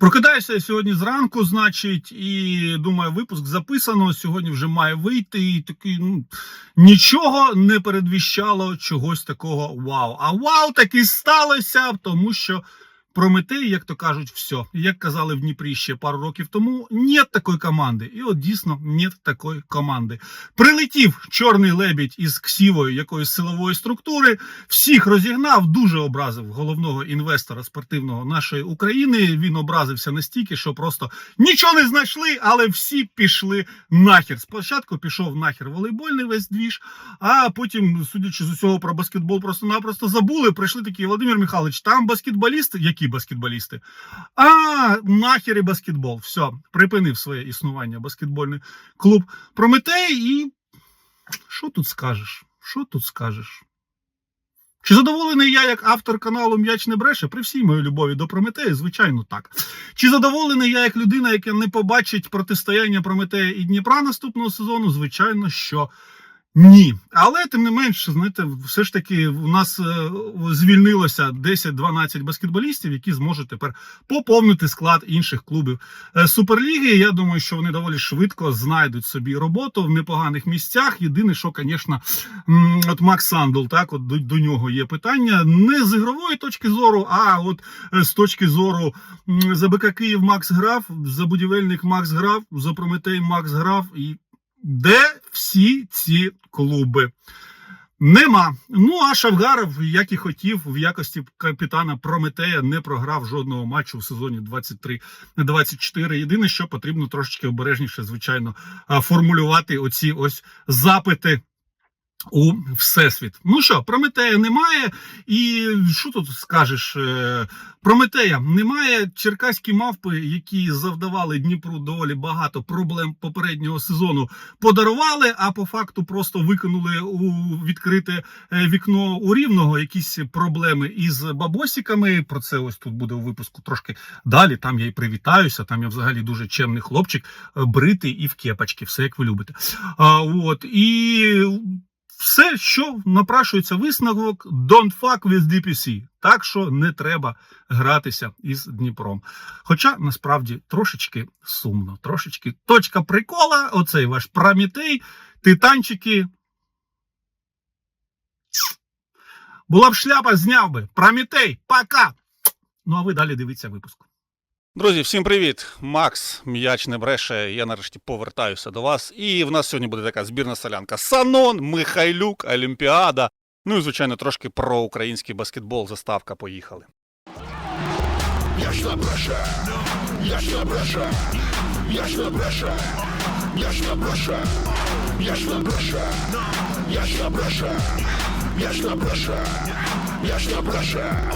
Прокидаюся сьогодні зранку, значить, і думаю, випуск записано. Сьогодні вже має вийти. І такий ну нічого не передвіщало чогось такого вау. А вау таки сталося, тому що Прометей, як то кажуть, все. Як казали в Дніпрі ще пару років тому, нет такої команди. І от дійсно нет такої команди. Прилетів чорний лебідь із ксівою якоїсь силової структури, всіх розігнав, дуже образив головного інвестора спортивного нашої України. Він образився настільки, що просто нічого не знайшли, але всі пішли нахер. Спочатку пішов нахер волейбольний весь двіж, а потім, судячи з усього про баскетбол, просто-напросто забули. Прийшли такі Володимир Михайлович, там баскетболісти, які баскетболісти? А, нахер і баскетбол. Все, припинив своє існування баскетбольний клуб Прометей і. Що тут скажеш? Що тут скажеш? Чи задоволений я як автор каналу М'яч не бреше при всій моїй любові до Прометея? Звичайно, так. Чи задоволений я як людина, яка не побачить протистояння Прометея і Дніпра наступного сезону? Звичайно, що ні. Але тим не менш, знаєте, все ж таки у нас е, звільнилося 10-12 баскетболістів, які зможуть тепер поповнити склад інших клубів е, Суперліги. Я думаю, що вони доволі швидко знайдуть собі роботу в непоганих місцях. Єдине, що, звісно, от Макс Сандл, так, от до, до нього є питання не з ігрової точки зору, а от е, з точки зору за БК Київ Макс грав, за будівельник Макс грав, за Прометей Макс грав. І де всі ці клуби? Нема. Ну а Шавгаров, як і хотів, в якості капітана Прометея не програв жодного матчу в сезоні 23-24. Єдине, що потрібно трошечки обережніше, звичайно, формулювати оці ось запити. У всесвіт. Ну що, Прометея немає, і що тут скажеш? Е, Прометея немає. Черкаські мавпи, які завдавали Дніпру доволі багато проблем попереднього сезону, подарували, а по факту просто викинули у відкрите е, вікно у рівного якісь проблеми із бабосіками. Про це ось тут буде у випуску трошки далі. Там я й привітаюся. Там я взагалі дуже чемний хлопчик, е, бритий і в кепочці, все як ви любите. А, от і. Все, що напрашується висновок, don't fuck with DPC. Так що не треба гратися із Дніпром. Хоча насправді трошечки сумно, трошечки точка прикола, оцей ваш Промітей, титанчики. Була б шляпа, зняв би. Промітей, пока! Ну а ви далі дивіться випуск. Друзі, всім привіт! Макс, м'яч не бреше. Я нарешті повертаюся до вас. І в нас сьогодні буде така збірна солянка. Санон, Михайлюк, Олімпіада. Ну і, звичайно, трошки про український баскетбол. Заставка. Поїхали. Ж не бреше, ж не бреше, ж не бреше, ж не бреше, я не бреше, ж не бреше, я не бреше, бреше.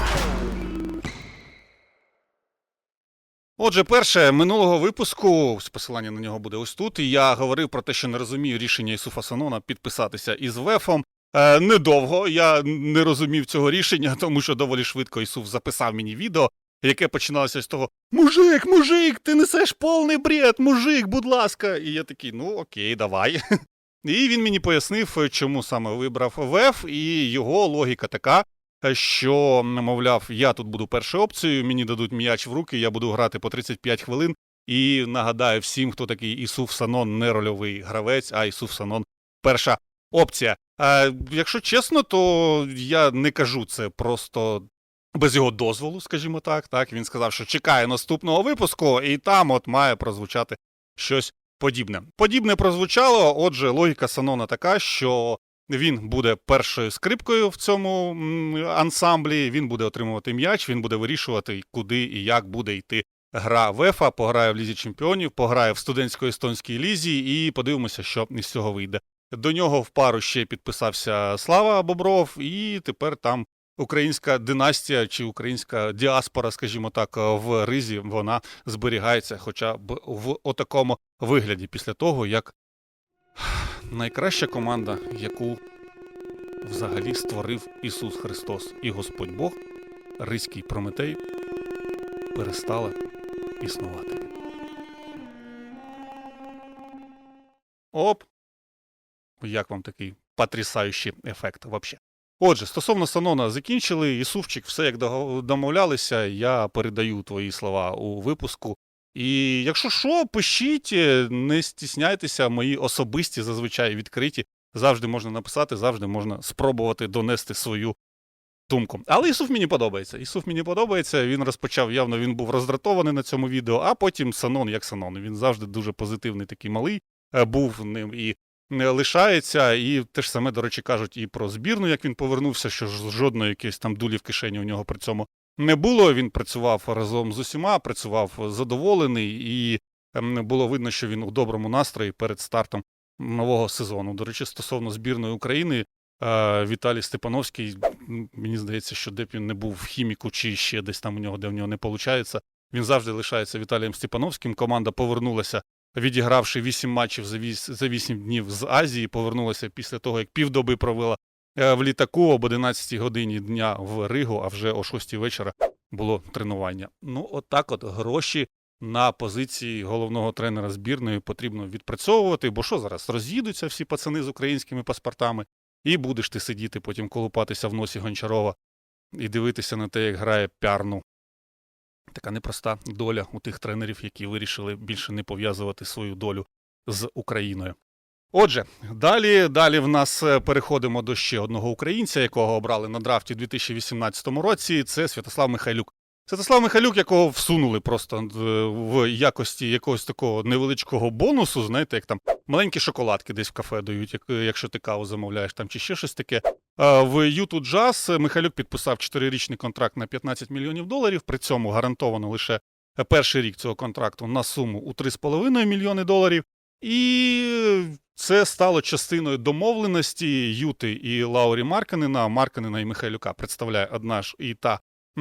Отже, перше, минулого випуску, посилання на нього буде ось тут. Я говорив про те, що не розумію рішення Ісуфа Санона підписатися із ВЕФом. Е, недовго я не розумів цього рішення, тому що доволі швидко Ісуф записав мені відео, яке починалося з того: Мужик, мужик, ти несеш повний бред, мужик, будь ласка. І я такий, ну окей, давай. І він мені пояснив, чому саме вибрав ВЕФ, і його логіка така, що, мовляв, я тут буду першою опцією, мені дадуть м'яч в руки, я буду грати по 35 хвилин. І нагадаю всім, хто такий Ісуф Санон, не рольовий гравець, а Ісуф Санон перша опція. А, якщо чесно, то я не кажу це просто без його дозволу, скажімо так. Так він сказав, що чекає наступного випуску, і там от має прозвучати щось подібне. Подібне прозвучало. Отже, логіка Санона така, що він буде першою скрипкою в цьому ансамблі. Він буде отримувати м'яч, він буде вирішувати, куди і як буде йти гра ВЕФА, пограє в лізі чемпіонів, пограє в студентсько-естонській лізі, і подивимося, що із цього вийде. До нього в пару ще підписався Слава Бобров, і тепер там українська династія чи українська діаспора, скажімо так, в ризі вона зберігається, хоча б в отакому вигляді, після того як найкраща команда, яку взагалі створив Ісус Христос і Господь Бог, Ризький Прометей, перестала існувати. Оп! Як вам такий потрясаючий ефект вообще? Отже, стосовно Санона закінчили, Ісувчик, все як домовлялися, я передаю твої слова у випуску. І якщо що, пишіть, е, не стісняйтеся, мої особисті зазвичай відкриті. Завжди можна написати, завжди можна спробувати донести свою думку. Але Ісуф мені подобається. Ісуф мені подобається. Він розпочав явно, він був роздратований на цьому відео, а потім Санон як Санон. Він завжди дуже позитивний, такий малий е, був ним і не лишається. І те ж саме, до речі, кажуть і про збірну, як він повернувся, що жодної якоїсь там дулі в кишені у нього при цьому не було. Він працював разом з усіма, працював задоволений, і ем, було видно, що він у доброму настрої перед стартом нового сезону. До речі, стосовно збірної України, е, Віталій Степановський, мені здається, що де б він не був в хіміку чи ще десь там у нього, де в нього не виходить, він завжди лишається Віталієм Степановським. Команда повернулася, відігравши 8 матчів за 8, за 8 днів з Азії, повернулася після того, як півдоби провела в літаку об 11 годині дня в Ригу, а вже о 6 вечора було тренування. Ну, отак, от гроші на позиції головного тренера збірної потрібно відпрацьовувати, бо що зараз роз'їдуться всі пацани з українськими паспортами, і будеш ти сидіти потім колупатися в носі Гончарова і дивитися на те, як грає пярну. Така непроста доля у тих тренерів, які вирішили більше не пов'язувати свою долю з Україною. Отже, далі, далі в нас е, переходимо до ще одного українця, якого обрали на драфті у 2018 році. Це Святослав Михайлюк. Святослав Михайлюк, якого всунули просто е, в якості якогось такого невеличкого бонусу, знаєте, як там маленькі шоколадки десь в кафе дають, якщо ти каву замовляєш там чи ще щось таке. В Юту Джаз Михайлюк підписав 4-річний контракт на 15 мільйонів доларів. При цьому гарантовано лише перший рік цього контракту на суму у 3,5 мільйони доларів. І це стало частиною домовленості Юти і Лаурі Марканена. Марканена і Михайлюка представляє одна ж і та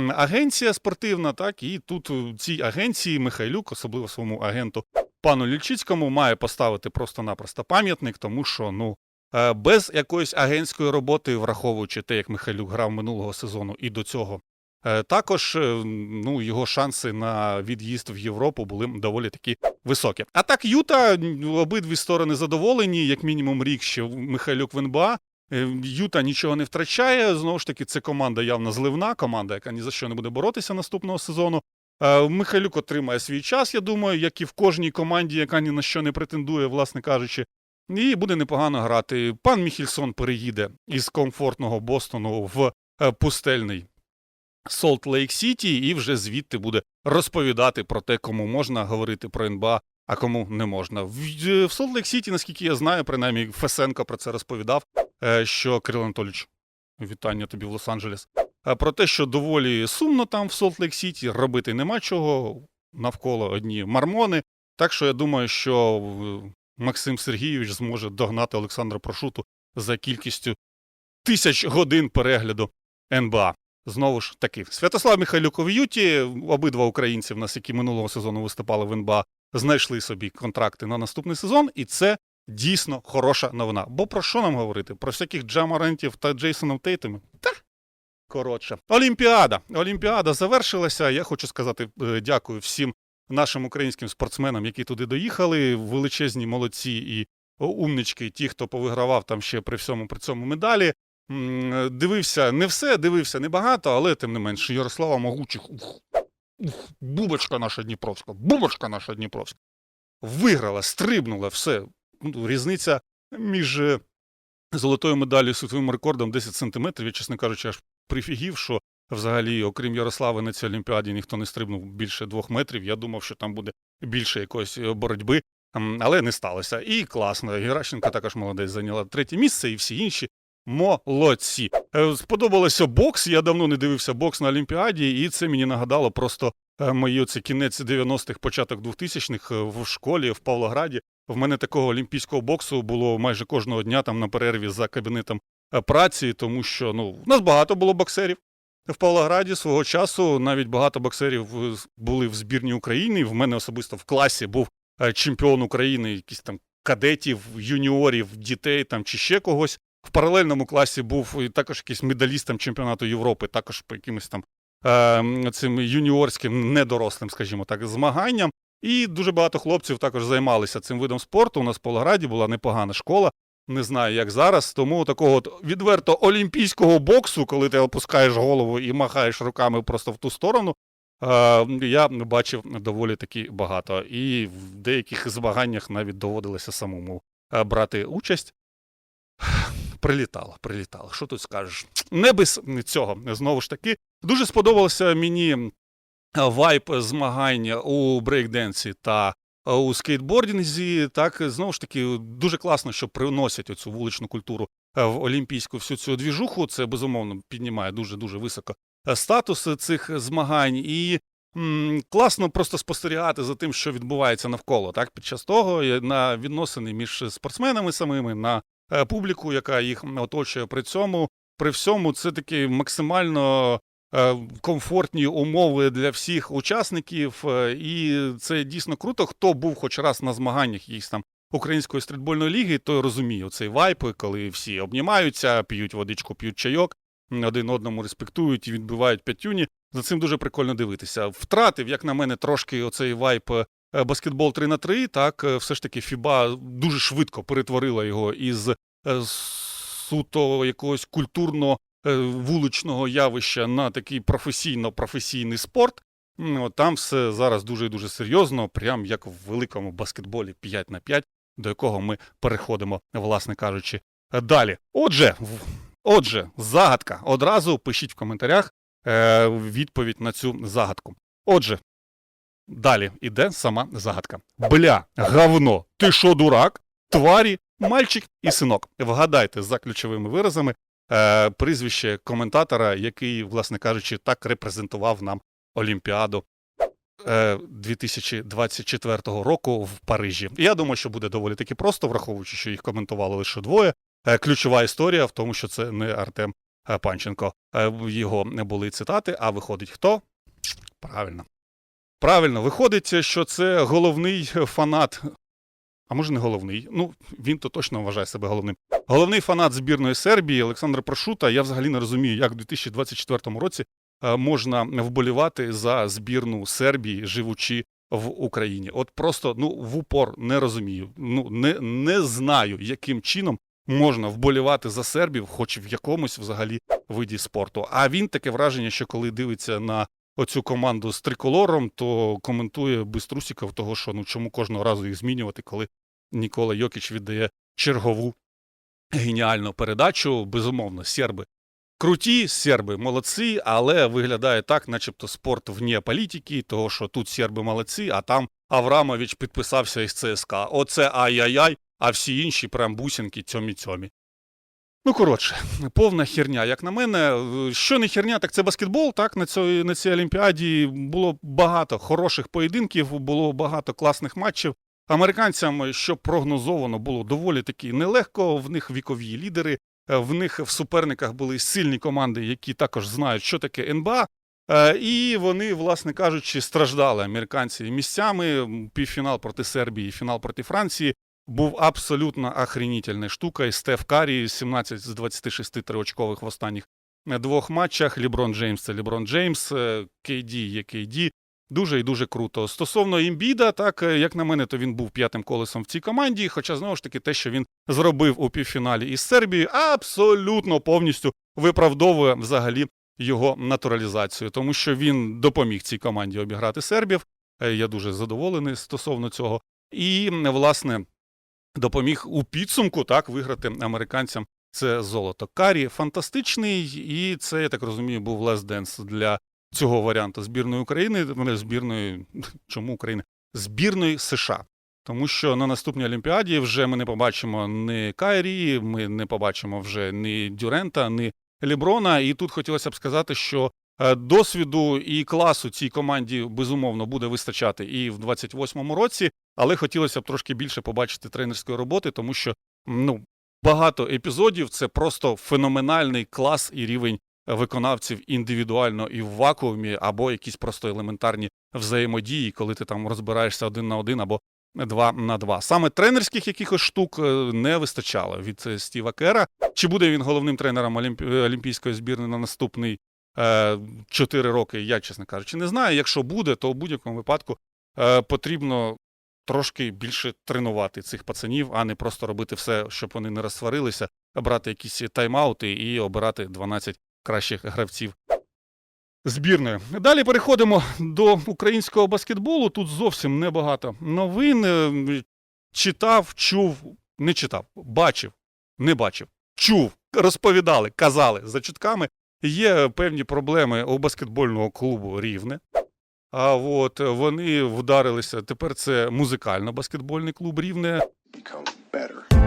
агенція спортивна. Так і тут цій агенції Михайлюк, особливо своєму агенту пану Лільчицькому, має поставити просто-напросто пам'ятник, тому що ну. е, Без якоїсь агентської роботи, враховуючи те, як Михайлюк грав минулого сезону і до цього, також е, ну, його шанси на від'їзд в Європу були доволі такі високі. А так, Юта обидві сторони задоволені, як мінімум рік ще Михайлюк в НБА. Е, Юта нічого не втрачає. Знову ж таки, це команда явно зливна, команда, яка ні за що не буде боротися наступного сезону. Е, Михайлюк отримає свій час, я думаю, як і в кожній команді, яка ні на що не претендує, власне кажучи. І буде непогано грати. Пан Міхільсон переїде із комфортного Бостону в е, пустельний Солт Лейк Сіті, і вже звідти буде розповідати про те, кому можна говорити про НБА, а кому не можна. В, Солт Лейк Сіті, наскільки я знаю, принаймні Фесенко про це розповідав, е, що Кирил Анатолійович, вітання тобі в Лос-Анджелес. е, Про те, що доволі сумно там в Солт Лейк Сіті, робити нема чого, навколо одні мармони. Так що я думаю, що Максим Сергійович зможе догнати Олександра Прошуту за кількістю тисяч годин перегляду НБА. Знову ж таки, Святослав Михайлюк у Юті, обидва українці в нас, які минулого сезону виступали в НБА, знайшли собі контракти на наступний сезон, і це дійсно хороша новина. Бо про що нам говорити? Про всяких Джамарентів та Джейсонів Тейтами? Та коротше. Олімпіада. Олімпіада завершилася. Я хочу сказати е, дякую всім нашим українським спортсменам, які туди доїхали. Величезні молодці і умнички, ті, хто повигравав там ще при всьому при цьому медалі. М, Дивився не все, дивився небагато, але тим не менш, Ярослава Могучих. Ух, ух, бубочка наша Дніпровська, бубочка наша Дніпровська. Виграла, стрибнула, все. Ну, Різниця між е, золотою медаллю і світовим рекордом 10 сантиметрів. Я, чесно кажучи, аж прифігів, що взагалі, окрім Ярослави, на цій Олімпіаді ніхто не стрибнув більше двох метрів. Я думав, що там буде більше якоїсь е, боротьби, але не сталося. І класно. Геращенко також молодець зайняла третє місце, і всі інші молодці. Е, Сподобалося бокс. Я давно не дивився бокс на Олімпіаді, і це мені нагадало просто е, мої оці кінець 90-х, початок 2000-х е, в школі в Павлограді. В мене такого олімпійського боксу було майже кожного дня там на перерві за кабінетом праці, тому що ну у нас багато було боксерів. В Павлограді свого часу навіть багато боксерів були в збірній України. В мене особисто в класі був чемпіон України, якийсь там кадетів, юніорів, дітей там чи ще когось. В паралельному класі був і також якийсь медалістом чемпіонату Європи, також по якимось там е, цим юніорським, недорослим, скажімо так, змаганням. І дуже багато хлопців також займалися цим видом спорту. У нас в Павлограді була непогана школа Не знаю, як зараз. Тому такого от відверто олімпійського боксу, коли ти опускаєш голову і махаєш руками просто в ту сторону, е, я бачив доволі таки багато. І в деяких змаганнях навіть доводилося самому е, брати участь. Прилітало, прилітало. Що тут скажеш? Не без цього. Знову ж таки, дуже сподобався мені вайб змагань у брейкденсі та е, у скейтбордінзі. Так, знову ж таки, дуже класно, що приносять оцю вуличну культуру е, в олімпійську всю цю двіжуху. Це безумовно піднімає дуже дуже високо е, статус цих змагань. І класно просто спостерігати за тим, що відбувається навколо. Так, під час того на відносини між спортсменами самими, на публіку, яка їх оточує при цьому. При всьому це такі максимально е, комфортні умови для всіх учасників, е, і це дійсно круто. Хто був хоч раз на змаганнях якісь там української стрітбольної ліги, той розуміє цей вайп, коли всі обнімаються, п'ють водичку, п'ють чайок, один одному респектують і відбивають п'ятюні. За цим дуже прикольно дивитися. Втратив, як на мене, трошки оцей вайп е, баскетбол 3 на 3 Так, е, все ж таки, Фіба дуже швидко перетворила його із е, суто якогось культурно е, вуличного явища на такий професійно-професійний спорт. Там все зараз дуже і дуже серйозно, прям як в великому баскетболі 5 на 5 до якого ми переходимо, власне кажучи, далі. Отже, отже, загадка. Одразу пишіть в коментарях е, відповідь на цю загадку. Отже, далі іде сама загадка. Бля, говно, ти що, дурак? Тварі, мальчик і синок. Вгадайте за ключовими виразами е, прізвище коментатора, який, власне кажучи, так репрезентував нам Олімпіаду е, 2024 року в Парижі. Я думаю, що буде доволі таки просто, враховуючи, що їх коментували лише двоє. Е, ключова історія в тому, що це не Артем е, Панченко. Е, його не були цитати, а виходить хто? Правильно. Правильно, виходить, що це головний фанат. А може не головний? Ну, він то точно вважає себе головним. Головний фанат збірної Сербії Олександр Прошута. Я взагалі не розумію, як в 2024 році е, можна вболівати за збірну Сербії, живучи в Україні. От просто ну в упор не розумію. Ну не, не знаю, яким чином можна вболівати за сербів, хоч в якомусь взагалі виді спорту. А він таке враження, що коли дивиться на оцю команду з триколором, то коментує без трусиків того, що ну чому кожного разу їх змінювати, коли Нікола Йокіч віддає чергову геніальну передачу. Безумовно, серби круті, серби молодці, але виглядає так, начебто спорт вне політики, того що тут серби молодці, а там Аврамович підписався із ЦСКА. Оце ай-яй-яй, а всі інші прям бусинки цьомі-цьомі. Ну, коротше, повна херня, як на мене. Що не херня, так це баскетбол. Так, на цій, на цій Олімпіаді було багато хороших поєдинків, було багато класних матчів. Американцям, що прогнозовано, було доволі таки нелегко. В них вікові лідери, е, в них в суперниках були сильні команди, які також знають, що таке НБА. Е, І вони, власне кажучи, страждали американці місцями. Півфінал проти Сербії, фінал проти Франції був абсолютно охренітельна штука. І Стеф Карі 17 з 26 триочкових в останніх е, двох матчах. Ліброн Джеймс це Ліброн Джеймс, е, KD є KD. Дуже і дуже круто. Стосовно імбіда, так е, як на мене, то він був п'ятим колесом в цій команді. Хоча знову ж таки те, що він зробив у півфіналі із Сербією, абсолютно повністю виправдовує взагалі його натуралізацію, тому що він допоміг цій команді обіграти сербів. Я дуже задоволений стосовно цього. І, власне, допоміг у підсумку так виграти американцям це золото. Карі фантастичний, і це, я так розумію, був лес денс для цього варіанту збірної України, мене збірної чому України? Збірної США. Тому що на наступній Олімпіаді вже ми не побачимо ні Кайрі, ми не побачимо вже ні Дюрента, ні Ліброна. І тут хотілося б сказати, що досвіду і класу цій команді безумовно буде вистачати і в 28-му році, але хотілося б трошки більше побачити тренерської роботи, тому що ну багато епізодів це просто феноменальний клас і рівень виконавців індивідуально і в вакуумі, або якісь просто елементарні взаємодії, коли ти там розбираєшся один на один або два на два. Саме тренерських якихось штук е, не вистачало від е, Стіва Кера. Чи буде він головним тренером е, Олімпійської збірної на наступний е, 4 роки? Я, чесно кажучи, не знаю. Якщо буде, то в будь-якому випадку е, потрібно трошки більше тренувати цих пацанів, а не просто робити все, щоб вони не розсварилися, брати якісь тайм-аути і обирати 12 кращих гравців збірної. Далі переходимо до українського баскетболу. Тут зовсім небагато новин. Е, Читав, чув, не читав, бачив, не бачив, чув, розповідали, казали за чутками. Є певні проблеми у баскетбольного клубу Рівне. А от вони вдарилися. Тепер це музикально-баскетбольний клуб Рівне.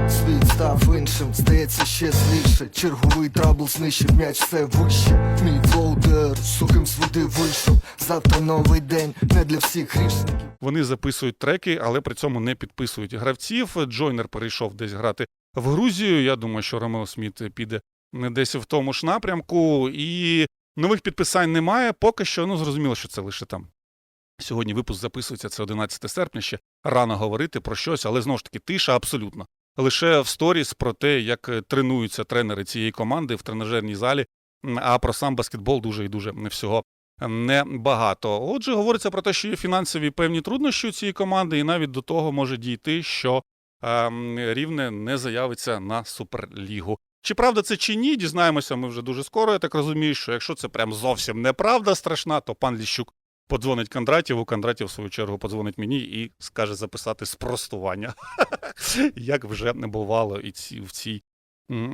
Світ став іншим, здається ще зліше. Черговий трабл знищив м'яч все вище. Мій волдер сухим з води вийшов. Завтра новий день, не для всіх грішників. Вони записують треки, але при цьому не підписують гравців. Джойнер перейшов десь грати в Грузію. Я думаю, що Ромео Сміт піде десь в тому ж напрямку. І нових підписань немає. Поки що, ну зрозуміло, що це лише там. Сьогодні випуск записується, це 11 серпня. Ще рано говорити про щось, але знову ж таки тиша абсолютно. Лише в сторіс про те, як е, тренуються тренери цієї команди в тренажерній залі. А про сам баскетбол дуже і дуже не всього небагато. Отже, говориться про те, що є фінансові певні труднощі у цієї команди, і навіть до того може дійти, що ем, рівне не заявиться на суперлігу. Чи правда це чи ні, дізнаємося ми вже дуже скоро. Я так розумію, що якщо це прям зовсім неправда страшна, то пан Ліщук подзвонить Кондратєву, Кондратєв, в свою чергу, подзвонить мені і скаже записати спростування, як вже не бувало і в цій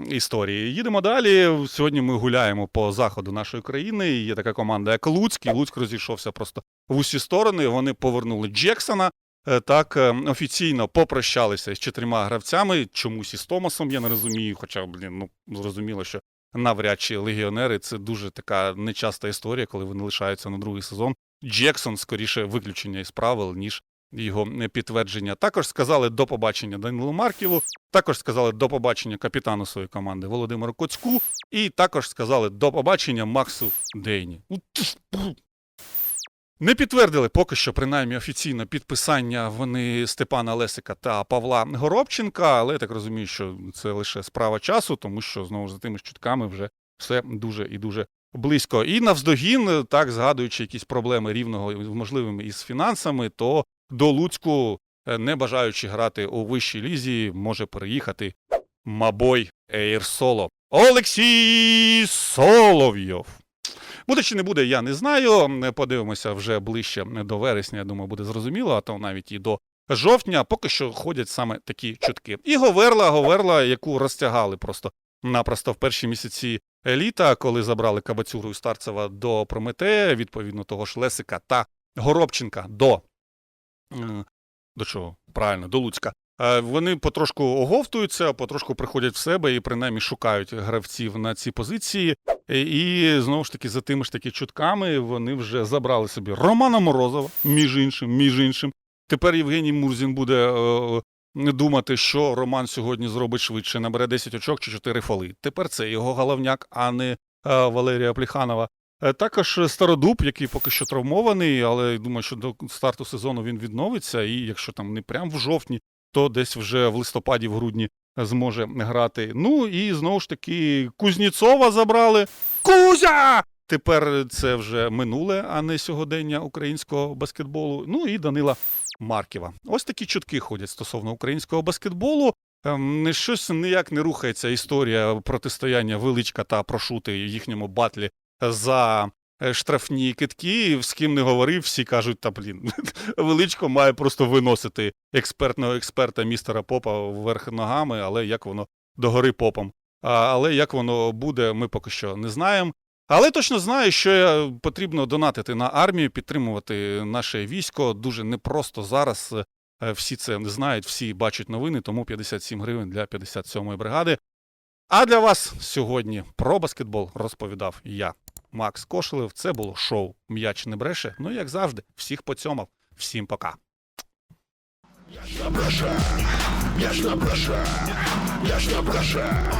історії. Їдемо далі. Сьогодні ми гуляємо по заходу нашої країни. Є така команда, як Луцьк. І Луцьк розійшовся просто в усі сторони. Вони повернули Джексона. Е, Так е, офіційно попрощалися з чотирма гравцями. Чомусь із Томасом я не розумію. Хоча, блін, ну зрозуміло, що навряд чи легіонери це дуже така нечаста історія, коли вони лишаються на другий сезон. Джексон скоріше виключення із правил, ніж його е, підтвердження. Також сказали до побачення Данилу Марківу, також сказали до побачення капітану своєї команди Володимиру Коцьку, і також сказали до побачення Максу Дейні. Не підтвердили поки що, принаймні офіційно підписання вони Степана Лесика та Павла Горобченка, але я так розумію, що це лише справа часу, тому що знову ж за тими чутками вже все дуже і дуже близько. І навздогін, так згадуючи якісь проблеми рівного можливими із фінансами, то до Луцьку, е, не бажаючи грати у вищій лізі, може переїхати Мабой Ейр Соло. Олексій Соловйов. Буде чи не буде, я не знаю. Подивимося вже ближче до вересня. Я думаю, буде зрозуміло, а то навіть і до жовтня. Поки що ходять саме такі чутки. І Говерла, Говерла, яку розтягали просто напросто в перші місяці літа, коли забрали Кабацюру і Старцева до Прометея, відповідно того ж Лесика та Горобченка до. До чого? Правильно, до Луцька. Е, Вони потрошку оговтуються, потрошку приходять в себе і принаймні шукають гравців на ці позиції. Е, І знову ж таки, за тими ж таки чутками вони вже забрали собі Романа Морозова, між іншим, між іншим. Тепер Євгеній Мурзін буде е, думати, що Роман сьогодні зробить швидше, набере 10 очок чи 4 фоли. Тепер це його головняк, а не е, Валерія Пліханова. Е, Також Стародуб, який поки що травмований, але думаю, що до старту сезону він відновиться, і якщо там не прямо в жовтні, то десь вже в листопаді, в грудні зможе грати. Ну і знову ж таки Кузніцова забрали. Кузя! Тепер це вже минуле, а не сьогодення українського баскетболу. Ну і Данила Марківа. Ось такі чутки ходять стосовно українського баскетболу. Ем, Щось ніяк не рухається історія протистояння величка та прошути в їхньому батлі за е, штрафні китки. З ким не говорив, всі кажуть, та блін, величко має просто виносити експертного експерта містера Попа вверх ногами, але як воно догори попом. А, Але як воно буде, ми поки що не знаємо. Але точно знаю, що е, потрібно донатити на армію, підтримувати наше військо. Дуже непросто зараз. Е, Всі це не знають, всі бачать новини, тому 57 гривень для 57-ї бригади. А для вас сьогодні про баскетбол розповідав я, Макс Кошелев. Це було шоу М'яч не бреше. Ну, як завжди, всіх поцьомав. Всім пока. М'яч не бреше, м'яч не бреше, м'яч не бреша.